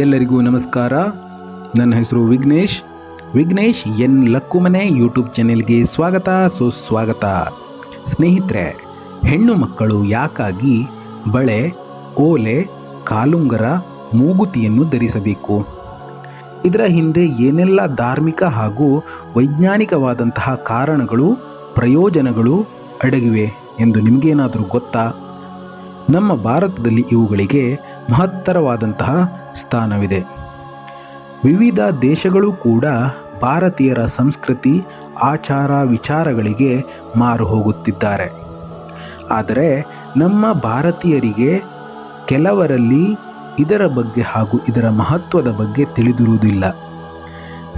ಎಲ್ಲರಿಗೂ ನಮಸ್ಕಾರ. ನನ್ನ ಹೆಸರು ವಿಘ್ನೇಶ್. ವಿಘ್ನೇಶ್ ಎನ್ ಲಕ್ಕುಮನೆ ಯೂಟ್ಯೂಬ್ ಚಾನೆಲ್ಗೆ ಸ್ವಾಗತ. ಸುಸ್ವಾಗತ ಸ್ನೇಹಿತರೆ, ಹೆಣ್ಣು ಮಕ್ಕಳು ಯಾಕಾಗಿ ಬಳೆ, ಓಲೆ, ಕಾಲುಂಗರ, ಮೂಗುತಿಯನ್ನು ಧರಿಸಬೇಕು? ಇದರ ಹಿಂದೆ ಏನೆಲ್ಲ ಧಾರ್ಮಿಕ ಹಾಗೂ ವೈಜ್ಞಾನಿಕವಾದಂತಹ ಕಾರಣಗಳು, ಪ್ರಯೋಜನಗಳು ಅಡಗಿವೆ ಎಂದು ನಿಮಗೇನಾದರೂ ಗೊತ್ತಾ? ನಮ್ಮ ಭಾರತದಲ್ಲಿ ಇವುಗಳಿಗೆ ಮಹತ್ತರವಾದಂತಹ ಸ್ಥಾನವಿದೆ. ವಿವಿಧ ದೇಶಗಳು ಕೂಡ ಭಾರತೀಯರ ಸಂಸ್ಕೃತಿ, ಆಚಾರ, ವಿಚಾರಗಳಿಗೆ ಮಾರು ಹೋಗುತ್ತಿದ್ದಾರೆ. ಆದರೆ ನಮ್ಮ ಭಾರತೀಯರಿಗೆ ಕೆಲವರಲ್ಲಿ ಇದರ ಬಗ್ಗೆ ಹಾಗೂ ಇದರ ಮಹತ್ವದ ಬಗ್ಗೆ ತಿಳಿದಿರುವುದಿಲ್ಲ.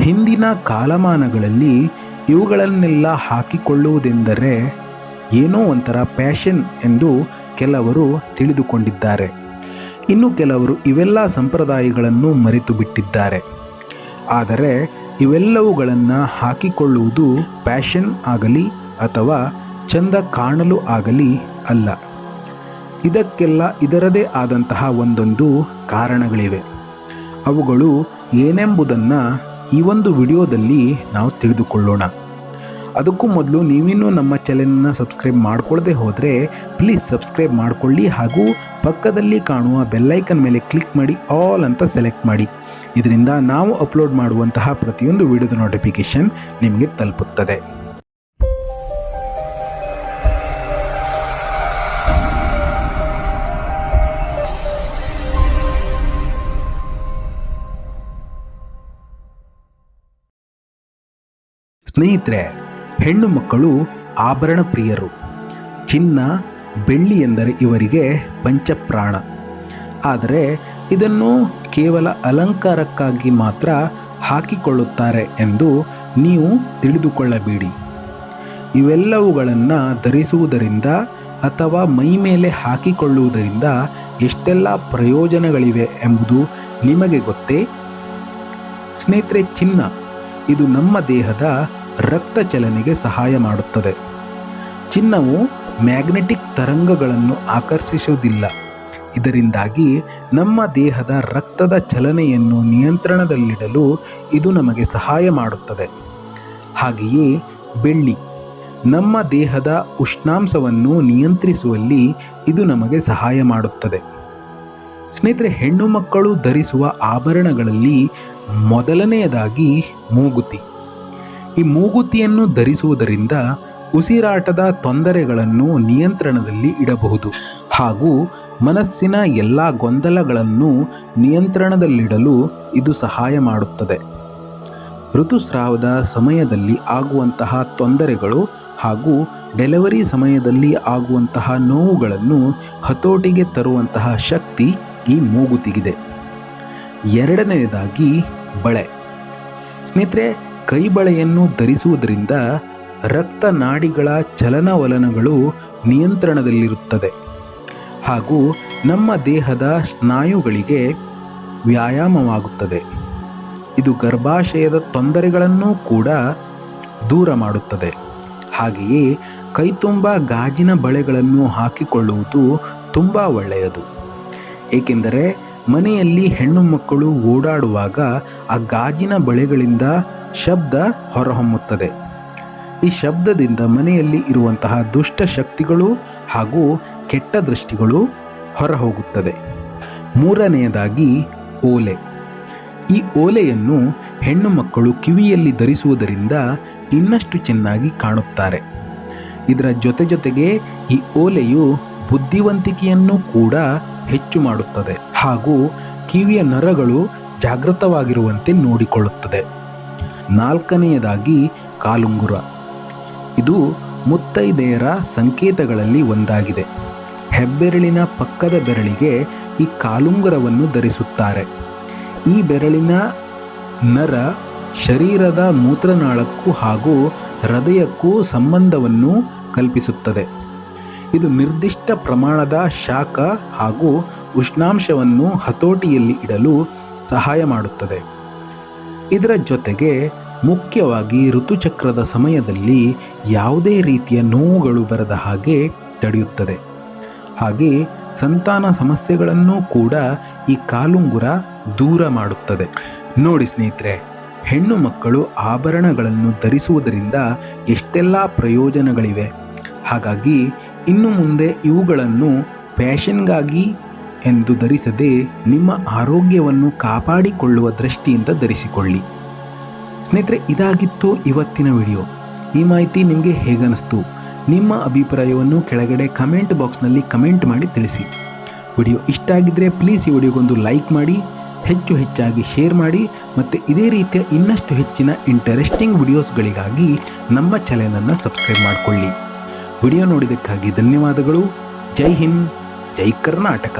ಹಿಂದಿನ ಕಾಲಮಾನಗಳಲ್ಲಿ ಇವುಗಳನ್ನೆಲ್ಲ ಹಾಕಿಕೊಳ್ಳುವುದೆಂದರೆ ಏನೋ ಒಂಥರ ಪ್ಯಾಷನ್ ಎಂದು ಕೆಲವರು ತಿಳಿದುಕೊಂಡಿದ್ದಾರೆ. ಇನ್ನು ಕೆಲವರು ಇವೆಲ್ಲ ಸಂಪ್ರದಾಯಗಳನ್ನು ಮರೆತು ಬಿಟ್ಟಿದ್ದಾರೆ ಆದರೆ ಇವೆಲ್ಲವುಗಳನ್ನು ಹಾಕಿಕೊಳ್ಳುವುದು ಪ್ಯಾಷನ್ ಆಗಲಿ ಅಥವಾ ಚಂದ ಕಾಣಲು ಆಗಲಿ ಅಲ್ಲ. ಇದಕ್ಕೆಲ್ಲ ಇದರದೇ ಆದಂತಹ ಒಂದೊಂದು ಕಾರಣಗಳಿವೆ. ಅವುಗಳು ಏನೆಂಬುದನ್ನು ಈ ಒಂದು ವಿಡಿಯೋದಲ್ಲಿ ನಾವು ತಿಳಿದುಕೊಳ್ಳೋಣ. ಅದಕ್ಕೂ ಮೊದಲು ನೀವಿನ್ನೂ ನಮ್ಮ ಚಾನೆಲ್ನ ಸಬ್ಸ್ಕ್ರೈಬ್ ಮಾಡ್ಕೊಳ್ಳದೆ ಹೋದರೆ ಪ್ಲೀಸ್ ಸಬ್ಸ್ಕ್ರೈಬ್ ಮಾಡಿಕೊಳ್ಳಿ ಹಾಗೂ ಪಕ್ಕದಲ್ಲಿ ಕಾಣುವ ಬೆಲ್ಲೈಕನ್ ಮೇಲೆ ಕ್ಲಿಕ್ ಮಾಡಿ ಆಲ್ ಅಂತ ಸೆಲೆಕ್ಟ್ ಮಾಡಿ. ಇದರಿಂದ ನಾವು ಅಪ್ಲೋಡ್ ಮಾಡುವಂತಹ ಪ್ರತಿಯೊಂದು ವಿಡಿಯೋದ ನೋಟಿಫಿಕೇಷನ್ ನಿಮಗೆ ತಲುಪುತ್ತದೆ. ಸ್ನೇಹಿತರೆ ಹೆಣ್ಣು ಮಕ್ಕಳು ಆಭರಣ ಪ್ರಿಯರು. ಚಿನ್ನ, ಬೆಳ್ಳಿ ಎಂದರೆ ಇವರಿಗೆ ಪಂಚಪ್ರಾಣ. ಆದರೆ ಇದನ್ನು ಕೇವಲ ಅಲಂಕಾರಕ್ಕಾಗಿ ಮಾತ್ರ ಹಾಕಿಕೊಳ್ಳುತ್ತಾರೆ ಎಂದು ನೀವು ತಿಳಿದುಕೊಳ್ಳಬೇಡಿ. ಇವೆಲ್ಲವುಗಳನ್ನು ಧರಿಸುವುದರಿಂದ ಅಥವಾ ಮೈ ಮೇಲೆ ಹಾಕಿಕೊಳ್ಳುವುದರಿಂದ ಎಷ್ಟೆಲ್ಲ ಪ್ರಯೋಜನಗಳಿವೆ ಎಂಬುದು ನಿಮಗೆ ಗೊತ್ತೇ? ಸ್ನೇಹಿತರೆ, ಚಿನ್ನ, ಇದು ನಮ್ಮ ದೇಹದ ರಕ್ತ ಚಲನೆಗೆ ಸಹಾಯ ಮಾಡುತ್ತದೆ. ಚಿನ್ನವು ಮ್ಯಾಗ್ನೆಟಿಕ್ ತರಂಗಗಳನ್ನು ಆಕರ್ಷಿಸುವುದಿಲ್ಲ. ಇದರಿಂದಾಗಿ ನಮ್ಮ ದೇಹದ ರಕ್ತದ ಚಲನೆಯನ್ನು ನಿಯಂತ್ರಣದಲ್ಲಿಡಲು ಇದು ನಮಗೆ ಸಹಾಯ ಮಾಡುತ್ತದೆ. ಹಾಗೆಯೇ ಬೆಳ್ಳಿ, ನಮ್ಮ ದೇಹದ ಉಷ್ಣಾಂಶವನ್ನು ನಿಯಂತ್ರಿಸುವಲ್ಲಿ ಇದು ನಮಗೆ ಸಹಾಯ ಮಾಡುತ್ತದೆ. ಸ್ನೇಹಿತರೆ, ಹೆಣ್ಣು ಮಕ್ಕಳು ಧರಿಸುವ ಆಭರಣಗಳಲ್ಲಿ ಮೊದಲನೆಯದಾಗಿ ಮೂಗುತಿ. ಈ ಮೂಗುತಿಯನ್ನು ಧರಿಸುವುದರಿಂದ ಉಸಿರಾಟದ ತೊಂದರೆಗಳನ್ನು ನಿಯಂತ್ರಣದಲ್ಲಿ ಇಡಬಹುದು ಹಾಗೂ ಮನಸ್ಸಿನ ಎಲ್ಲ ಗೊಂದಲಗಳನ್ನು ನಿಯಂತ್ರಣದಲ್ಲಿಡಲು ಇದು ಸಹಾಯ ಮಾಡುತ್ತದೆ. ಋತುಸ್ರಾವದ ಸಮಯದಲ್ಲಿ ಆಗುವಂತಹ ತೊಂದರೆಗಳು ಹಾಗೂ ಡೆಲಿವರಿ ಸಮಯದಲ್ಲಿ ಆಗುವಂತಹ ನೋವುಗಳನ್ನು ಹತೋಟಿಗೆ ತರುವಂತಹ ಶಕ್ತಿ ಈ ಮೂಗುತಿಗಿದೆ. ಎರಡನೆಯದಾಗಿ ಬಳೆ. ಸ್ನೇಹಿತರೆ ಕೈಬಳೆಯನ್ನು ಧರಿಸುವುದರಿಂದ ರಕ್ತನಾಡಿಗಳ ಚಲನವಲನಗಳು ನಿಯಂತ್ರಣದಲ್ಲಿರುತ್ತದೆ. ಹಾಗೂ ನಮ್ಮ ದೇಹದ ಸ್ನಾಯುಗಳಿಗೆ ವ್ಯಾಯಾಮವಾಗುತ್ತದೆ. ಇದು ಗರ್ಭಾಶಯದ ತೊಂದರೆಗಳನ್ನು ಕೂಡ ದೂರ ಮಾಡುತ್ತದೆ. ಹಾಗೆಯೇ ಕೈತುಂಬ ಗಾಜಿನ ಬಳೆಗಳನ್ನು ಹಾಕಿಕೊಳ್ಳುವುದು ತುಂಬ ಒಳ್ಳೆಯದು. ಏಕೆಂದರೆ ಮನೆಯಲ್ಲಿ ಹೆಣ್ಣು ಮಕ್ಕಳು ಓಡಾಡುವಾಗ ಆ ಗಾಜಿನ ಬಳೆಗಳಿಂದ ಶಬ್ದ ಹೊರಹೊಮ್ಮುತ್ತದೆ. ಈ ಶಬ್ದದಿಂದ ಮನೆಯಲ್ಲಿ ಇರುವಂತಹ ದುಷ್ಟ ಶಕ್ತಿಗಳು ಹಾಗೂ ಕೆಟ್ಟ ದೃಷ್ಟಿಗಳು ಹೊರಹೋಗುತ್ತದೆ. ಮೂರನೆಯದಾಗಿ ಓಲೆ. ಈ ಓಲೆಯನ್ನು ಹೆಣ್ಣು ಮಕ್ಕಳು ಕಿವಿಯಲ್ಲಿ ಧರಿಸುವುದರಿಂದ ಇನ್ನಷ್ಟು ಚೆನ್ನಾಗಿ ಕಾಣುತ್ತಾರೆ. ಇದರ ಜೊತೆ ಜೊತೆಗೆ ಈ ಓಲೆಯು ಬುದ್ಧಿವಂತಿಕೆಯನ್ನು ಕೂಡ ಹೆಚ್ಚು ಮಾಡುತ್ತದೆ. ಹಾಗೂ ಕಿವಿಯ ನರಗಳು ಜಾಗೃತವಾಗಿರುವಂತೆ ನೋಡಿಕೊಳ್ಳುತ್ತದೆ. ನಾಲ್ಕನೆಯದಾಗಿ ಕಾಲುಂಗುರ. ಇದು ಮುತ್ತೈದೆಯರ ಸಂಕೇತಗಳಲ್ಲಿ ಒಂದಾಗಿದೆ. ಹೆಬ್ಬೆರಳಿನ ಪಕ್ಕದ ಬೆರಳಿಗೆ ಈ ಕಾಲುಂಗುರವನ್ನು ಧರಿಸುತ್ತಾರೆ. ಈ ಬೆರಳಿನ ನರ ಶರೀರದ ಮೂತ್ರನಾಳಕ್ಕೂ ಹಾಗೂ ಹೃದಯಕ್ಕೂ ಸಂಬಂಧವನ್ನು ಕಲ್ಪಿಸುತ್ತದೆ. ಇದು ನಿರ್ದಿಷ್ಟ ಪ್ರಮಾಣದ ಶಾಖ ಹಾಗೂ ಉಷ್ಣಾಂಶವನ್ನು ಹತೋಟಿಯಲ್ಲಿ ಇಡಲು ಸಹಾಯ ಮಾಡುತ್ತದೆ. ಇದರ ಜೊತೆಗೆ ಮುಖ್ಯವಾಗಿ ಋತುಚಕ್ರದ ಸಮಯದಲ್ಲಿ ಯಾವುದೇ ರೀತಿಯ ನೋವುಗಳು ಬರದ ಹಾಗೆ ತಡೆಯುತ್ತದೆ. ಹಾಗೆ ಸಂತಾನ ಸಮಸ್ಯೆಗಳನ್ನು ಕೂಡ ಈ ಕಾಲುಂಗುರ ದೂರ ಮಾಡುತ್ತದೆ. ನೋಡಿ ಸ್ನೇಹಿತರೆ, ಹೆಣ್ಣು ಮಕ್ಕಳು ಆಭರಣಗಳನ್ನು ಧರಿಸುವುದರಿಂದ ಎಷ್ಟೆಲ್ಲ ಪ್ರಯೋಜನಗಳಿವೆ. ಹಾಗಾಗಿ ಇನ್ನು ಮುಂದೆ ಇವುಗಳನ್ನು ಫ್ಯಾಷನ್ಗಾಗಿ ಎಂದು ಧರಿಸದೆ ನಿಮ್ಮ ಆರೋಗ್ಯವನ್ನು ಕಾಪಾಡಿಕೊಳ್ಳುವ ದೃಷ್ಟಿಯಿಂದ ಧರಿಸಿಕೊಳ್ಳಿ. ಸ್ನೇಹಿತರೆ, ಇದಾಗಿತ್ತು ಇವತ್ತಿನ ವಿಡಿಯೋ. ಈ ಮಾಹಿತಿ ನಿಮಗೆ ಹೇಗನ್ನಿಸ್ತು? ನಿಮ್ಮ ಅಭಿಪ್ರಾಯವನ್ನು ಕೆಳಗಡೆ ಕಮೆಂಟ್ ಬಾಕ್ಸ್ನಲ್ಲಿ ಕಮೆಂಟ್ ಮಾಡಿ ತಿಳಿಸಿ. ವಿಡಿಯೋ ಇಷ್ಟ ಆಗಿದ್ದರೆ ಪ್ಲೀಸ್ ಈ ವಿಡಿಯೋಗೊಂದು ಲೈಕ್ ಮಾಡಿ, ಹೆಚ್ಚು ಹೆಚ್ಚಾಗಿ ಶೇರ್ ಮಾಡಿ ಮತ್ತು ಇದೇ ರೀತಿಯ ಇನ್ನಷ್ಟು ಹೆಚ್ಚಿನ ಇಂಟರೆಸ್ಟಿಂಗ್ ವಿಡಿಯೋಸ್ಗಳಿಗಾಗಿ ನಮ್ಮ ಚಾನೆಲನ್ನು ಸಬ್ಸ್ಕ್ರೈಬ್ ಮಾಡಿಕೊಳ್ಳಿ. ವಿಡಿಯೋ ನೋಡಿದ್ದಕ್ಕಾಗಿ ಧನ್ಯವಾದಗಳು. ಜೈ ಹಿಂದ್ ಜೈ ಕರ್ನಾಟಕ.